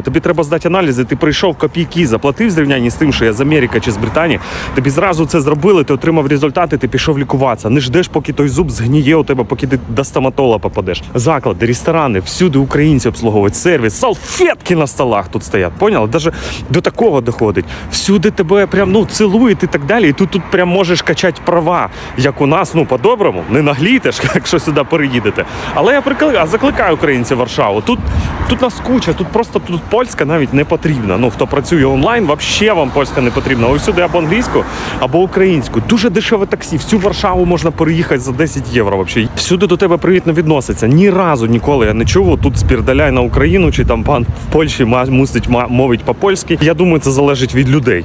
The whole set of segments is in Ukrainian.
сінєва, тобі треба здати аналізи, ти прийшов копійки, заплатив зрівнянні з тим, що я з Америки чи з Британії. Тобі зразу це зробили, ти отримав результати, ти пішов лікуватися. Не ждеш, поки той зуб згніє у тебе, поки ти до стоматола попадеш. Заклади, ресторани, всюди українці обслуговують сервіс, салфетки на столах тут стоять. Поняли? Даже до такого доходить. Всюди тебе прям ну цілують і так далі. І тут тут прям можеш качати права, як у нас, ну по-доброму, не наглійтеш, якщо сюди переїдете. Але я прикликаю, закликаю українців Варшаву. Тут тут нас куча, тут просто тут польська навіть не потрібна. Ну хто працює онлайн, взагалі вам польська не потрібна. Ось сюди або англійську, або українську. Дуже дешеве таксі. Всю Варшаву можна переїхати за 10 євро. Взагалі. Всюди до тебе привітно відноситься. Ні разу ніколи я не чув. Тут спірдаляй на Україну, чи там пан в Польщі мусить мовить по-польськи. Я думаю, це залежить від людей.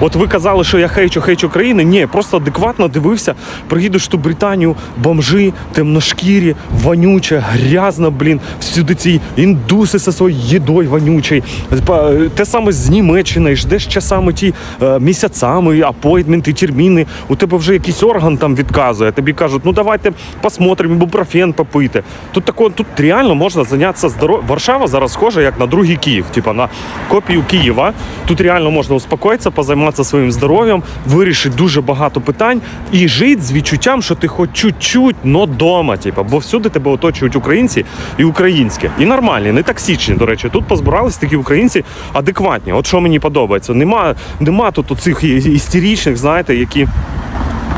От ви казали, що я хейчу, хейчу країни. Ні, просто адекватно дивився. Приїдеш ту Британію, бомжи, темношкірі, вонюче, грязно, блін. Всюди ці індуси зі своєю їдою вонючою. Те саме з Німеччини, ждеш часами ті е, місяцями, апойтменти, терміни. У тебе вже якийсь орган там відказує. Тобі кажуть, ну давайте посмотримо, ібупрофен попити. Тут тако, тут реально можна зайнятися здоров'ям. Варшава зараз схожа як на другий Київ, типа на копію Києва. Тут реально можна успокоїтися, позайматися своїм здоров'ям, вирішить дуже багато питань і жить з відчуттям, що ти хоч чуть-чуть, но дома. Типа, бо всюди тебе оточують українці і українське. І нормальні, не токсичні, до речі. Тут позбирались такі українці адекватні. От що мені подобається. Нема, нема тут оцих і- істеричних, знаєте, які.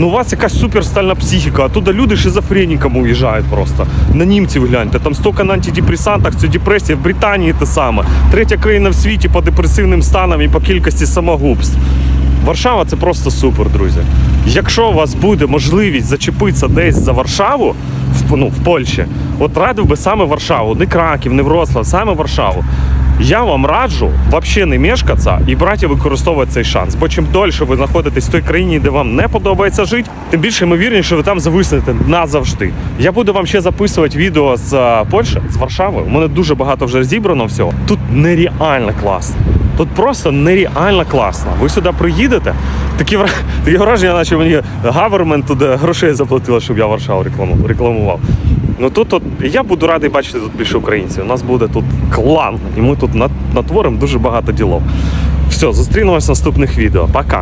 ну у вас якась суперстальна психіка, а туди люди шизофреніками уїжджають просто. На німців гляньте, там стільки на антидепресантах, це депресія в Британії те саме. Третя країна в світі по депресивним станам і по кількості самогубств. Варшава це просто супер, друзі. Якщо у вас буде можливість зачепитися десь за Варшаву, в, ну, в Польщі, от радив би саме Варшаву, не Краків, не Вроцлав, саме Варшаву. Я вам раджу взагалі не мешкатися і брати використовувати цей шанс. Бо чим дольше ви знаходитесь в той країні, де вам не подобається жити, тим більше ймовірніше, що ви там зависнете назавжди. Я буду вам ще записувати відео з е, Польщі, з Варшави. У мене дуже багато вже зібрано всього. Тут нереально класно. Тут просто нереально класно. Ви сюди приїдете, такі таке враження, наче мені гавермент туди грошей заплатила, щоб я Варшаву рекламу- рекламував. Ну тут от, я буду радий бачити тут більше українців. У нас буде тут клан, і ми тут нат- натворимо дуже багато ділов. Все, зустрінемось в наступних відео. Пока.